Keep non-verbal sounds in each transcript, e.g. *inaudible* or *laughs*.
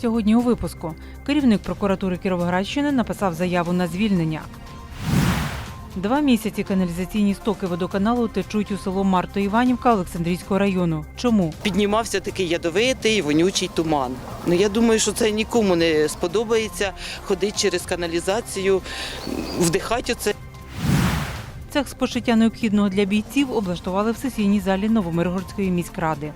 Сьогодні у випуску керівник прокуратури Кіровоградщини написав заяву на звільнення. Два місяці каналізаційні стоки водоканалу течуть у село Марто Іванівка Олександрійського району. Чому? Піднімався такий ядовитий, вонючий туман. Ну я думаю, що це нікому не сподобається ходити через каналізацію, вдихати оце. Цех з пошиття необхідного для бійців облаштували в сесійній залі Новомиргородської міськради.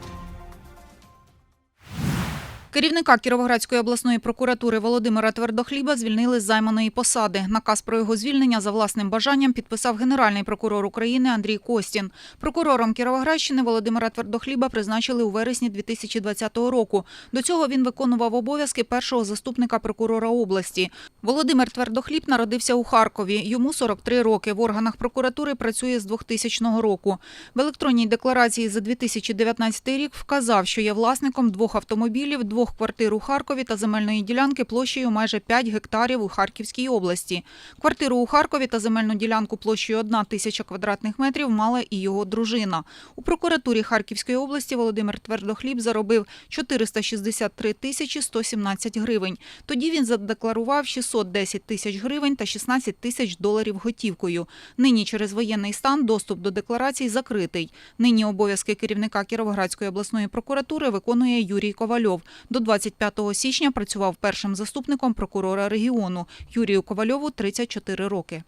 Керівника Кіровоградської обласної прокуратури Володимира Твердохліба звільнили з займаної посади. Наказ про його звільнення за власним бажанням підписав генеральний прокурор України Андрій Костін. Прокурором Кіровоградщини Володимира Твердохліба призначили у вересні 2020 року. До цього він виконував обов'язки першого заступника прокурора області. Володимир Твердохліб народився у Харкові. Йому 43 роки. В органах прокуратури працює з 2000 року. В електронній декларації за 2019 рік вказав, що є власником двох автомобілів, двох квартир у Харкові та земельної ділянки площею майже 5 гектарів у Харківській області. Квартиру у Харкові та земельну ділянку площею 1 тисяча квадратних метрів мала і його дружина. У прокуратурі Харківської області Володимир Твердохліб заробив 463 тисячі 117 гривень. Тоді він задекларував 610 тисяч гривень та 16 тисяч доларів готівкою. Нині через воєнний стан доступ до декларацій закритий. Нині обов'язки керівника Кіровоградської обласної прокуратури виконує Юрій Ковальов. До 25 січня працював першим заступником прокурора регіону. Юрію Ковальову 34 роки.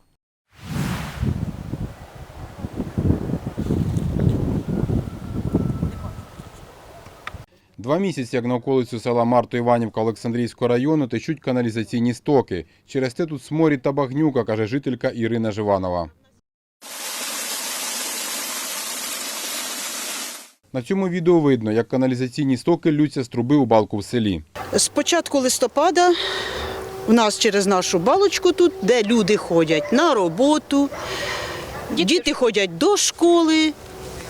Два місяці, як на околицю села Марто Іванівка Олександрійського району, течуть каналізаційні стоки. Через те тут сморід та багнюка, каже жителька Ірина Живанова. На цьому відео видно, як каналізаційні стоки лються з труби у балку в селі. З початку листопада в нас через нашу балочку тут, де люди ходять на роботу, діти ходять до школи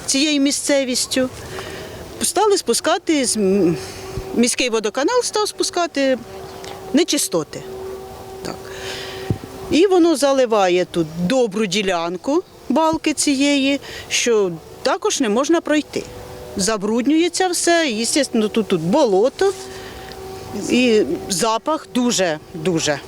цією місцевістю. Стали спускати з м- міський водоканал став спускати нечистоти. Так. І воно заливає тут добру ділянку балки цієї, що також не можна пройти. Забруднюється все, і, звісно, тут, тут болото і запах дуже дуже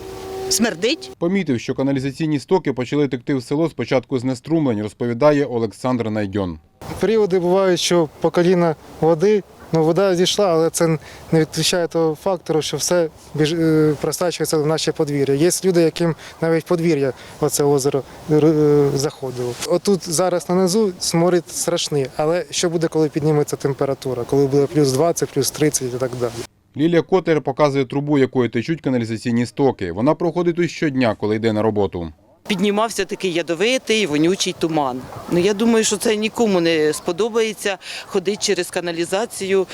смердить. Помітив, що каналізаційні стоки почали текти в село спочатку з неструмлень, розповідає Олександр Найдьон. Періоди бувають, що по коліна води, ну вода зійшла, але це не відповідає того фактору, що все е, просачується в наше подвір'я. Є люди, яким навіть подвір'я оце озеро е, заходило. Отут зараз на низу сморід страшний, але що буде, коли підніметься температура, коли буде плюс 20, плюс 30 і так далі. Лілія Котер показує трубу, якою течуть каналізаційні стоки. Вона проходить тут щодня, коли йде на роботу. Піднімався такий ядовитий, вонючий туман. Ну я думаю, що це нікому не сподобається ходити через каналізацію,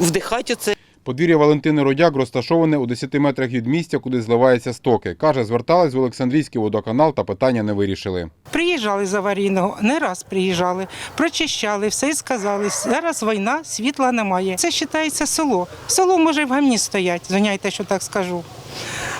вдихати оце. Подвір'я Валентини Родяк розташоване у 10 метрах від місця, куди зливаються стоки. Каже, звертались в Олександрійський водоканал та питання не вирішили. Приїжджали з аварійного, не раз приїжджали, прочищали все і сказали, зараз війна, світла немає. Це вважається село. Село може в гамні стоять, звиняйте, що так скажу.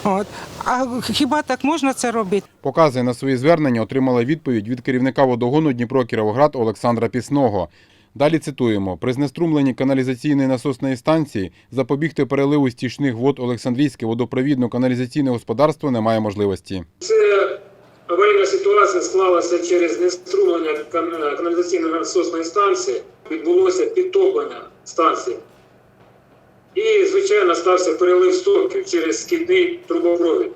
От. А хіба так можна це робити? Показує на свої звернення, отримала відповідь від керівника водогону Дніпро Кіровоград Олександра Пісного. Далі цитуємо: при знеструмленні каналізаційної насосної станції запобігти переливу стічних вод Олександрійське водопровідно-каналізаційне господарство немає можливості. Це аварійна ситуація склалася через неструмлення кан- каналізаційної насосної станції. Відбулося підтоплення станції. І, звичайно, стався перелив стоків через скидний трубопровід.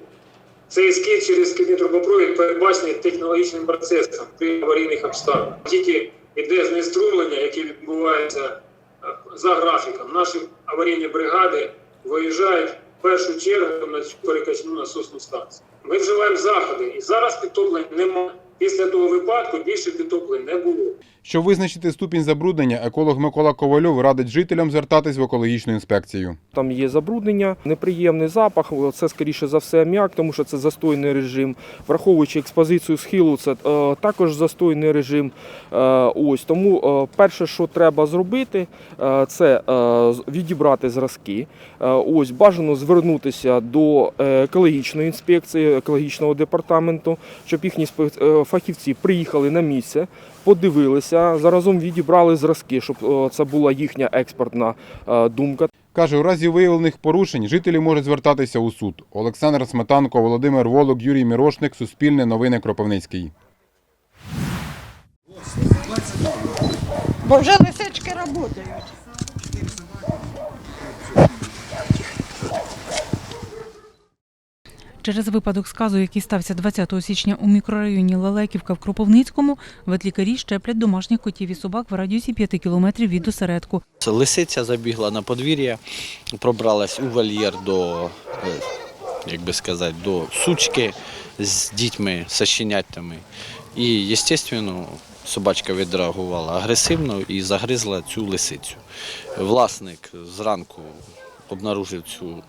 Цей скид через скидний трубопровід передбачений технологічним процесом при аварійних обставинах. Тільки йде знеструмлення, яке відбувається е, за графіком. Наші аварійні бригади виїжджають в першу чергу на цю перекачну насосну станцію. Ми вживаємо заходи, і зараз підтоплень немає. Після того випадку більше підтоплень не було. Щоб визначити ступінь забруднення, еколог Микола Ковальов радить жителям звертатись в екологічну інспекцію. Там є забруднення, неприємний запах. Це скоріше за все аміак, тому що це застойний режим. Враховуючи експозицію схилу, це е, також застойний режим. Е, ось тому е, перше, що треба зробити, е, це е, відібрати зразки. Е, ось бажано звернутися до е, екологічної інспекції, екологічного департаменту, щоб їхні е, фахівці приїхали на місце, подивилися, заразом відібрали зразки, щоб е, це була їхня експертна е, думка. Каже, у разі виявлених порушень жителі можуть звертатися у суд. Олександр Сметанко, Володимир Волок, Юрій Мірошник, Суспільне новини Кропивницький. Бо вже лисички працюють. Через випадок сказу, який стався 20 січня у мікрорайоні Лелеківка в Кропивницькому, ветлікарі щеплять домашніх котів і собак в радіусі 5 кілометрів від осередку. Лисиця забігла на подвір'я, пробралась у вольєр до, е, як би сказати, до сучки з дітьми, з щенятами. І, звісно, собачка відреагувала агресивно і загризла цю лисицю. Власник зранку обнаружив цю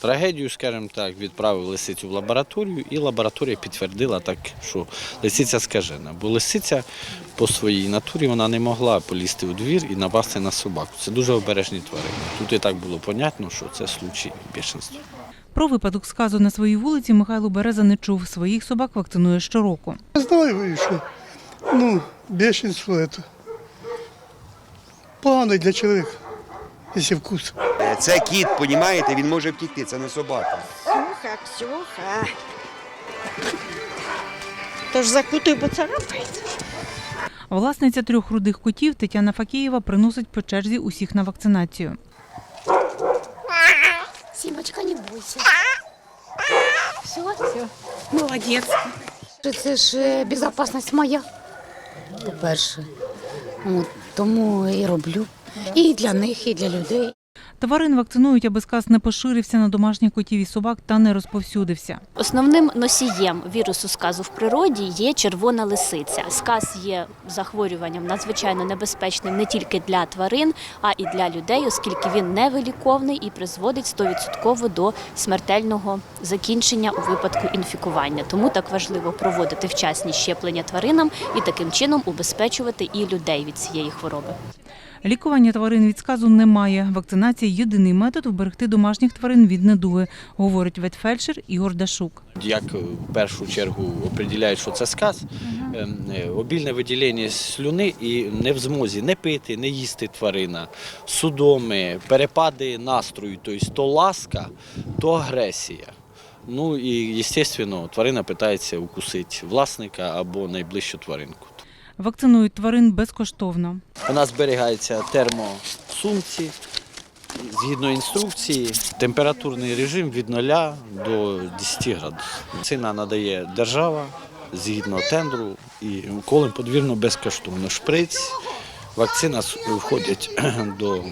трагедію, скажімо так, відправив лисицю в лабораторію, і лабораторія підтвердила так, що лисиця скажена. Бо лисиця по своїй натурі вона не могла полізти у двір і напасти на собаку. Це дуже обережні тварини. Тут і так було понятно, що це случай бешенства. Про випадок сказу на своїй вулиці Михайло Береза не чув. Своїх собак вакцинує щороку. Знаю, що ну, бешенство это. Погано для чоловіка, якщо вкус. Це кіт, понімаєте, він може втікти, це не собака. Ксюха, Ксюха. Тож закутуй, бо царапається. Власниця трьох рудих котів Тетяна Факієва приносить по черзі усіх на вакцинацію. Сімочка, не бойся. Все, все. Молодець. Це ж е, безпечність моя. По-перше. Тому і роблю. І для них, і для людей. Тварин вакцинують, аби сказ не поширився на домашніх котів і собак та не розповсюдився. Основним носієм вірусу сказу в природі є червона лисиця. Сказ є захворюванням надзвичайно небезпечним не тільки для тварин, а і для людей, оскільки він невиліковний і призводить 100% до смертельного закінчення у випадку інфікування. Тому так важливо проводити вчасні щеплення тваринам і таким чином убезпечувати і людей від цієї хвороби. Лікування тварин від сказу немає. Вакцинація єдиний метод вберегти домашніх тварин від недуги, говорить ветфельдшер Ігор Дашук. Як в першу чергу определяють, що це сказ, ем, е, обільне виділення слюни і не в змозі не пити, не їсти тварина, судоми, перепади настрою, тобто то ласка, то агресія. Ну і, звісно, тварина питається укусити власника або найближчу тваринку. Вакцинують тварин безкоштовно. У нас зберігається термосумці. Згідно інструкції, температурний режим від 0 до 10 градусів. Ціна надає держава згідно тендру і колем подвірно безкоштовно. Шприць, вакцина входять *clears throat* до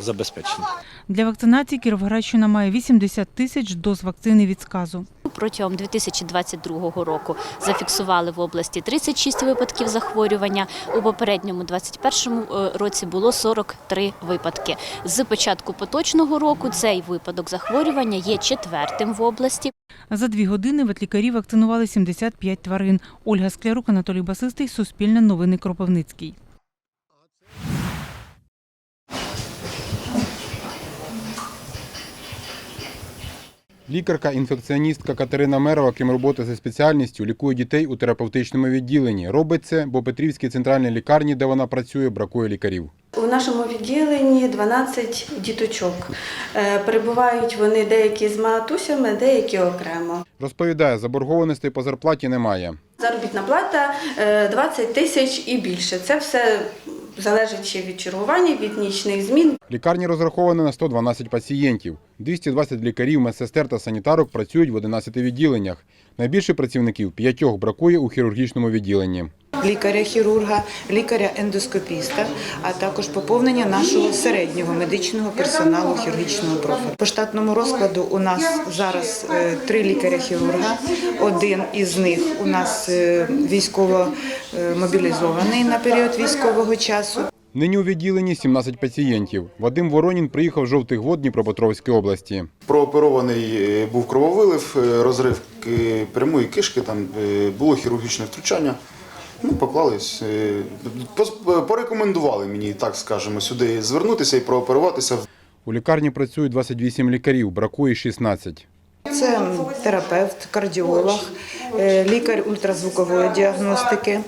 забезпечення. Для вакцинації Кіровоградщина має 80 тисяч доз вакцини від сказу. Протягом 2022 року зафіксували в області 36 випадків захворювання. У попередньому 2021 році було 43 випадки. З початку поточного року цей випадок захворювання є четвертим в області. За дві години ветлікарі вакцинували 75 тварин. Ольга Склярук, Анатолій Басистий, Суспільне новини Кропивницький. Лікарка-інфекціоністка Катерина Мерова, крім роботи за спеціальністю, лікує дітей у терапевтичному відділенні. Робить це, бо Петрівській центральній лікарні, де вона працює, бракує лікарів. У нашому відділенні 12 діточок. Е, Перебувають вони деякі з матусями, деякі окремо. Розповідає, заборгованостей по зарплаті немає. Заробітна плата е, 20 тисяч і більше. Це все залежить ще від чергування, від нічних змін. Лікарні розраховані на 112 пацієнтів. 220 лікарів, медсестер та санітарок працюють в 11 відділеннях. Найбільше працівників п'ятьох бракує у хірургічному відділенні. Лікаря-хірурга, лікаря-ендоскопіста, а також поповнення нашого середнього медичного персоналу хірургічного профілю. По штатному розкладу у нас зараз е, три лікаря-хірурга. Один із них у нас е, військово е, мобілізований на період військового часу. Нині у відділенні 17 пацієнтів. Вадим Воронін приїхав з жовтих вод Дніпропетровської області. Прооперований був крововилив, розрив прямої кишки, там було хірургічне втручання. Ну, поклались, е, порекомендували мені, так скажемо, сюди звернутися і прооперуватися. У лікарні працюють 28 лікарів, бракує 16. Це терапевт, кардіолог, е, лікар ультразвукової діагностики,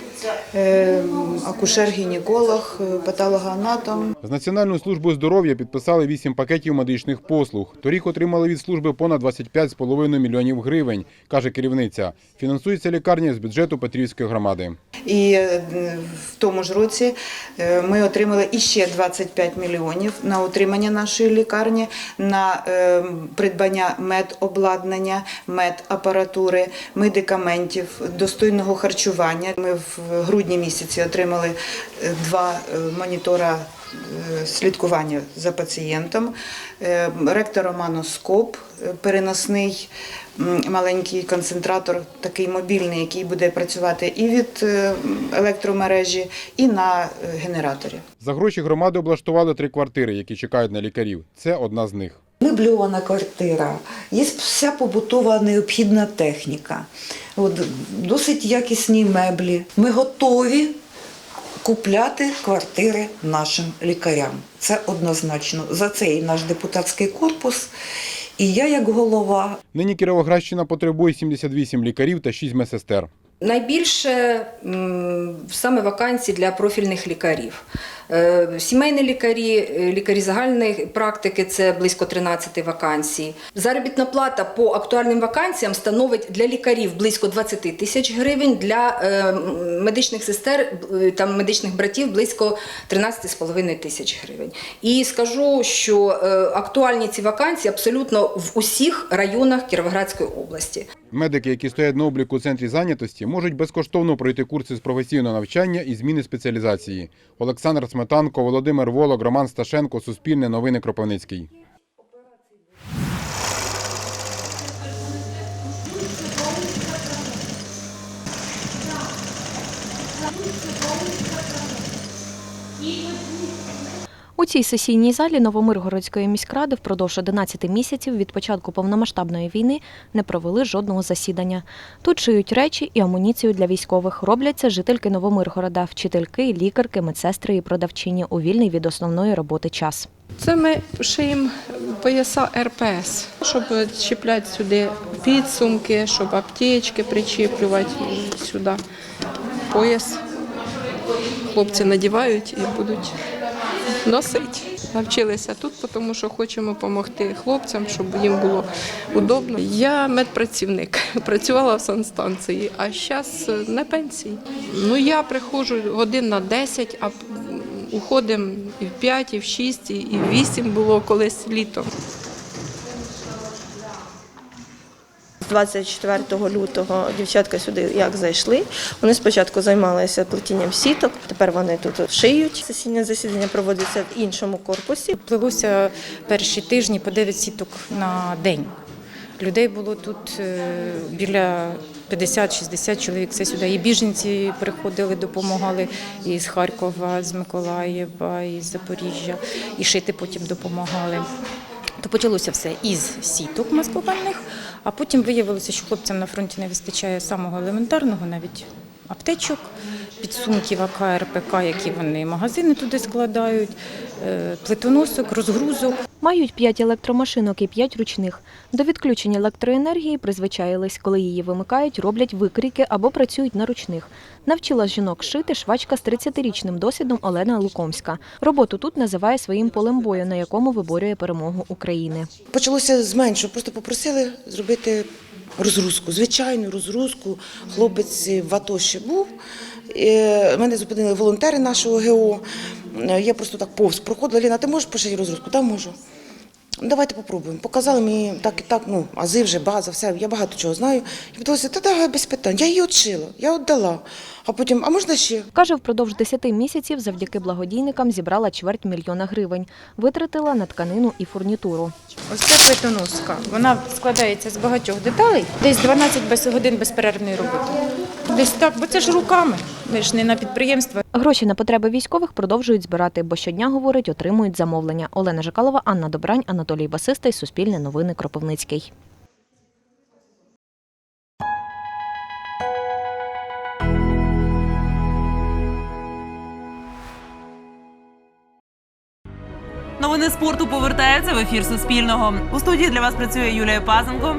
е, акушер-гінеколог, е, патологоанатом. З Національною службою здоров'я підписали 8 пакетів медичних послуг. Торік отримали від служби понад 25,5 мільйонів гривень, каже керівниця. Фінансується лікарня з бюджету Петрівської громади. І в тому ж році ми отримали іще 25 мільйонів на утримання нашої лікарні, на придбання медобладнання, медапаратури, медикаментів, достойного харчування. Ми в грудні місяці отримали е, два е, монітора е, слідкування за пацієнтом, ректороманоскоп е, переносний, маленький концентратор, такий мобільний, який буде працювати і від електромережі, і на генераторі. За гроші громади облаштували три квартири, які чекають на лікарів. Це одна з них. Мебльована квартира, є вся побутова необхідна техніка, От, досить якісні меблі. Ми готові купляти квартири нашим лікарям. Це однозначно. За це і наш депутатський корпус, і я як голова. Нині Кіровоградщина потребує 78 лікарів та 6 медсестер. Найбільше саме вакансій для профільних лікарів. Е, Сімейні лікарі, е, лікарі загальної практики це близько 13 вакансій. Заробітна плата по актуальним вакансіям становить для лікарів близько 20 тисяч гривень, для е, медичних сестер та медичних братів близько 13,5 тисяч гривень. І скажу, що актуальні ці вакансії абсолютно в усіх районах Кіровоградської області. Медики, які стоять на обліку у центрі зайнятості, можуть безкоштовно пройти курси з професійного навчання і зміни спеціалізації. Олександр Сметанко, Володимир Волок, Роман Сташенко, Суспільне новини Кропивницький. У цій сесійній залі Новомиргородської міськради впродовж 11 місяців від початку повномасштабної війни не провели жодного засідання. Тут шиють речі і амуніцію для військових. Роблять це жительки Новомиргорода, вчительки, лікарки, медсестри і продавчині у вільний від основної роботи час. Це ми шиємо пояса РПС, щоб чіпляти сюди підсумки, щоб аптечки причіплювати сюди. Пояс хлопці надівають і будуть носити. Навчилися тут, тому що хочемо допомогти хлопцям, щоб їм було удобно. Я медпрацівник, *laughs* працювала в санстанції, а зараз на пенсії. Ну я приходжу годин на 10, а уходимо і в 5, і в 6, і в 8 було колись літом. 24 лютого дівчатка сюди як зайшли. Вони спочатку займалися плетінням сіток, тепер вони тут шиють. Сесійне засідання проводиться в іншому корпусі. Плелося перші тижні по 9 сіток на день. Людей було тут е, біля 50-60 чоловік. Це сюди. І біженці приходили, допомагали і з Харкова, з Миколаєва, і з Запоріжжя, і шити потім допомагали. То почалося все із сіток маскувальних, а потім виявилося, що хлопцям на фронті не вистачає самого елементарного, навіть аптечок, підсумків АК, РПК, які вони магазини туди складають, е, плитоносок, розгрузок. Мають 5 електромашинок і 5 ручних. До відключення електроенергії призвичаїлись, коли її вимикають, роблять викрійки або працюють на ручних. Навчила жінок шити швачка з 30-річним досвідом Олена Лукомська. Роботу тут називає своїм полем бою, на якому виборює перемогу України. Почалося з меншого, просто попросили зробити розгрузку, звичайну розгрузку. Хлопець в АТО ще був. Е, Мене зупинили волонтери нашого ГО. Е, Я просто так повз проходила. Ліна, ти можеш пошити розгрузку? Так, можу. «Ну, Давайте попробуємо. Показали мені так і так, ну, ази вже, база, все, я багато чого знаю. Я подивилася, та давай без питань. Я її отшила, я віддала. А потім, а можна ще? Каже, впродовж 10 місяців завдяки благодійникам зібрала чверть мільйона гривень. Витратила на тканину і фурнітуру. Ось це плитоноска. Вона складається з багатьох деталей, десь 12 годин безперервної роботи. Десь так, бо це ж руками, ми ж не на підприємства. Гроші на потреби військових продовжують збирати, бо щодня, говорить, отримують замовлення. Олена Жикалова, Анна Добрань, Анатолій Басистий, Суспільне новини Кропивницький. Новини спорту повертаються в ефір Суспільного. У студії для вас працює Юлія Пазенко.